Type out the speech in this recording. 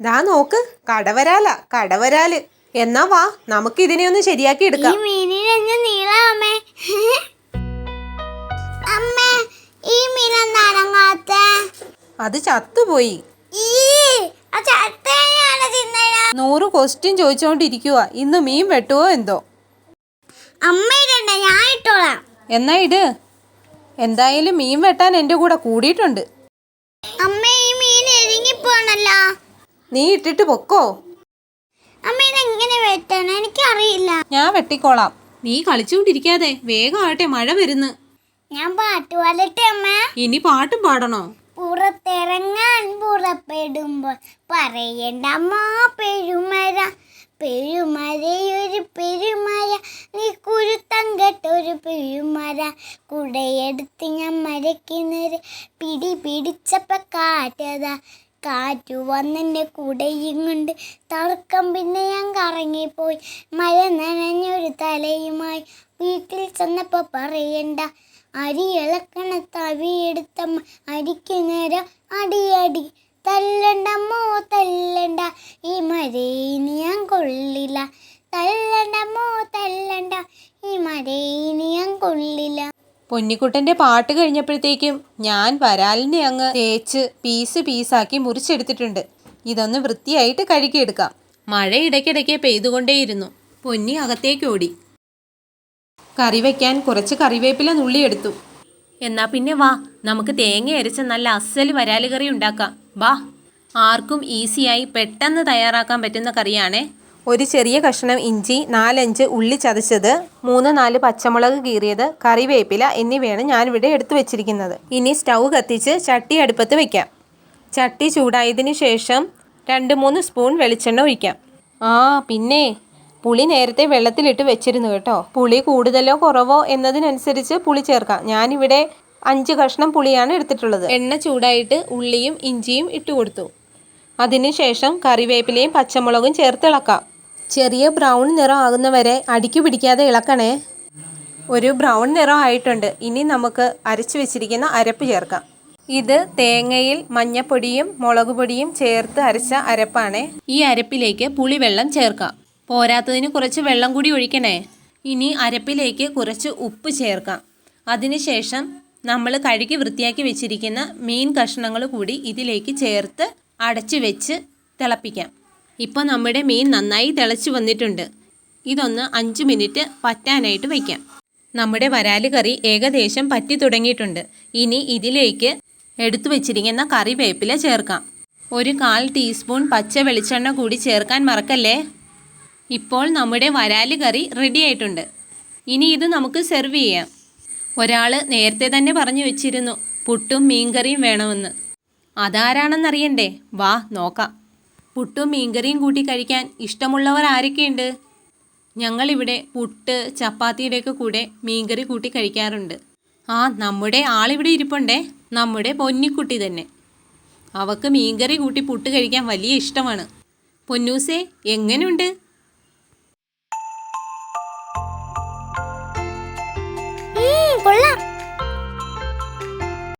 ദാ നോക്ക് കടവരാല കടവരാൽ. എന്നാ വാ നമുക്ക് ഇതിനെ ഒന്ന് ശരിയാക്കി എടുക്കാം. അത് ചത്തുപോയി. നൂറ് ക്വസ്റ്റ്യൻ ചോദിച്ചോണ്ടിരിക്കുവാ. ഇന്ന് മീൻ വെട്ടുവോ എന്തോ? അമ്മ ഇടണ്ട ഞാൻ ഇട്ടോളാം. എന്നാ ഇട്. എന്തായാലും മീൻ വെട്ടാൻ എന്റെ കൂടെ കൂടിയിട്ടുണ്ട്. നീ ഇട്ടിട്ട് പൊക്കോ? അമ്മ ഇതെങ്ങനെ വെട്ടണം? എനിക്കറിയില്ല. ഞാൻ വെട്ടിക്കോളാം. നീ കളിച്ചുകൊണ്ടിരിക്കാതെ വേഗം ആട്ടെ മഴ വരുന്ന്. ഞാൻ പാട്ട് പാടട്ടെ അമ്മ? ഇനി പാട്ടും പാടണോ? പുറത്തിറങ്ങാൻ പുറപ്പെടുമ്പോൾ പറയണ്ട അമ്മ പെരുമര പെരുമരയൊരു പെരുമര നീ കുരുത്തം കെട്ടൊരു പെരുമര കുടയെടുത്ത് ഞാൻ മരയ്ക്കുന്നൊരു പിടി പിടിച്ചപ്പ കാറ്റതാ കാറ്റു വന്നെന്റെ കൂടെയും കൊണ്ട് തർക്കം പിന്നെ ഞാൻ കറങ്ങിപ്പോയി. മഴ നനഞ്ഞൊരു തലയുമായി വീട്ടിൽ ചെന്നപ്പോൾ പറയണ്ട. അരി ഇളക്കണ തവിയെടുത്തമ്മ അരിക്ക് നേരം അടിയടി തല്ലണ്ടമ്മോ തല്ലണ്ട ഈ മരയിനി ഞാൻ കൊള്ളില്ല. തല്ലണ്ടമ്മോ തല്ലണ്ട. ഈ മരയിനി ഞാൻ കൊള്ളില്ല. പൊന്നിക്കുട്ടന്റെ പാട്ട് കഴിഞ്ഞപ്പോഴത്തേക്കും ഞാൻ വരാലിനെ അങ്ങ് തേച്ച് പീസ് പീസാക്കി മുറിച്ചെടുത്തിട്ടുണ്ട്. ഇതൊന്ന് വൃത്തിയായിട്ട് കഴുകിയെടുക്കാം. മഴ ഇടയ്ക്കിടയ്ക്ക് പെയ്തുകൊണ്ടേയിരുന്നു. പൊന്നി അകത്തേക്ക് ഓടി. കറി വയ്ക്കാൻ കുറച്ച് കറിവേപ്പില നുള്ളിയെടുത്തു. എന്നാ പിന്നെ വാ നമുക്ക് തേങ്ങ അരച്ച നല്ല അസൽ വരാലുകറി ഉണ്ടാക്കാം. വാ. ആർക്കും ഈസിയായി പെട്ടെന്ന് തയ്യാറാക്കാൻ പറ്റുന്ന കറിയാണേ. ഒരു ചെറിയ കഷ്ണം ഇഞ്ചി നാലഞ്ച് ഉള്ളി ചതച്ചത് മൂന്ന് നാല് പച്ചമുളക് കീറിയത് കറിവേപ്പില എന്നിവയാണ് ഞാനിവിടെ എടുത്തു വെച്ചിരിക്കുന്നത്. ഇനി സ്റ്റൗ കത്തിച്ച് ചട്ടി അടുപ്പത്ത് വെക്കാം. ചട്ടി ചൂടായതിനു ശേഷം രണ്ട് മൂന്ന് സ്പൂൺ വെളിച്ചെണ്ണ ഒഴിക്കാം. ആ പിന്നെ പുളി നേരത്തെ വെള്ളത്തിലിട്ട് വെച്ചിരുന്നു കേട്ടോ. പുളി കൂടുതലോ കുറവോ എന്നതിനനുസരിച്ച് പുളി ചേർക്കാം. ഞാനിവിടെ അഞ്ച് കഷ്ണം പുളിയാണ് എടുത്തിട്ടുള്ളത്. എണ്ണ ചൂടായിട്ട് ഉള്ളിയും ഇഞ്ചിയും ഇട്ട് കൊടുത്തു അതിനുശേഷം കറിവേപ്പിലയും പച്ചമുളകും ചേർത്ത് ഇളക്കാം ചെറിയ ബ്രൗൺ നിറം ആകുന്നവരെ അടുക്കി പിടിക്കാതെ ഇളക്കണേ. ഒരു ബ്രൗൺ നിറം ആയിട്ടുണ്ട്. ഇനി നമുക്ക് അരച്ചു വെച്ചിരിക്കുന്ന അരപ്പ് ചേർക്കാം. ഇത് തേങ്ങയിൽ മഞ്ഞപ്പൊടിയും മുളക് പൊടിയും ചേർത്ത് അരച്ച അരപ്പാണ്. ഈ അരപ്പിലേക്ക് പുളിവെള്ളം ചേർക്കാം. പോരാത്തതിന് കുറച്ച് വെള്ളം കൂടി ഒഴിക്കണേ. ഇനി അരപ്പിലേക്ക് കുറച്ച് ഉപ്പ് ചേർക്കാം. അതിനുശേഷം നമ്മൾ കഴുകി വൃത്തിയാക്കി വെച്ചിരിക്കുന്ന മീൻ കഷ്ണങ്ങൾ കൂടി ഇതിലേക്ക് ചേർത്ത് അടച്ചു വെച്ച് തിളപ്പിക്കാം. ഇപ്പോൾ നമ്മുടെ മീൻ നന്നായി തിളച്ച് വന്നിട്ടുണ്ട്. ഇതൊന്ന് അഞ്ച് മിനിറ്റ് പറ്റാനായിട്ട് വയ്ക്കാം നമ്മുടെ വരാൽ കറി ഏകദേശം പറ്റി തുടങ്ങിയിട്ടുണ്ട്. ഇനി ഇതിലേക്ക് എടുത്തു വെച്ചിരിക്കുന്ന കറിവേപ്പില ചേർക്കാം. ഒരു കാൽ ടീസ്പൂൺ പച്ച വെളിച്ചെണ്ണ കൂടി ചേർക്കാൻ മറക്കല്ലേ? ഇപ്പോൾ നമ്മുടെ വരാൽ കറി റെഡി ആയിട്ടുണ്ട്. ഇനി ഇത് നമുക്ക് സെർവ് ചെയ്യാം. ഒരാൾ നേരത്തെ തന്നെ പറഞ്ഞു വെച്ചിരുന്നു പുട്ടും മീൻകറിയും വേണമെന്ന്. അതാരാണെന്നറിയണ്ടേ? വാ നോക്കാം. പുട്ടും മീൻകറിയും കൂട്ടി കഴിക്കാൻ ഇഷ്ടമുള്ളവർ ആരൊക്കെയുണ്ട്? ഞങ്ങളിവിടെ പുട്ട് ചപ്പാത്തിയുടെയൊക്കെ കൂടെ മീൻകറി കൂട്ടി കഴിക്കാറുണ്ട്. ആ നമ്മുടെ ആളിവിടെ ഇരിപ്പുണ്ടേ. നമ്മുടെ പൊന്നിക്കുട്ടി തന്നെ. അവക്ക് മീൻകറി കൂട്ടി പുട്ട് കഴിക്കാൻ വലിയ ഇഷ്ടമാണ്. പൊന്നൂസേ എങ്ങനെയുണ്ട്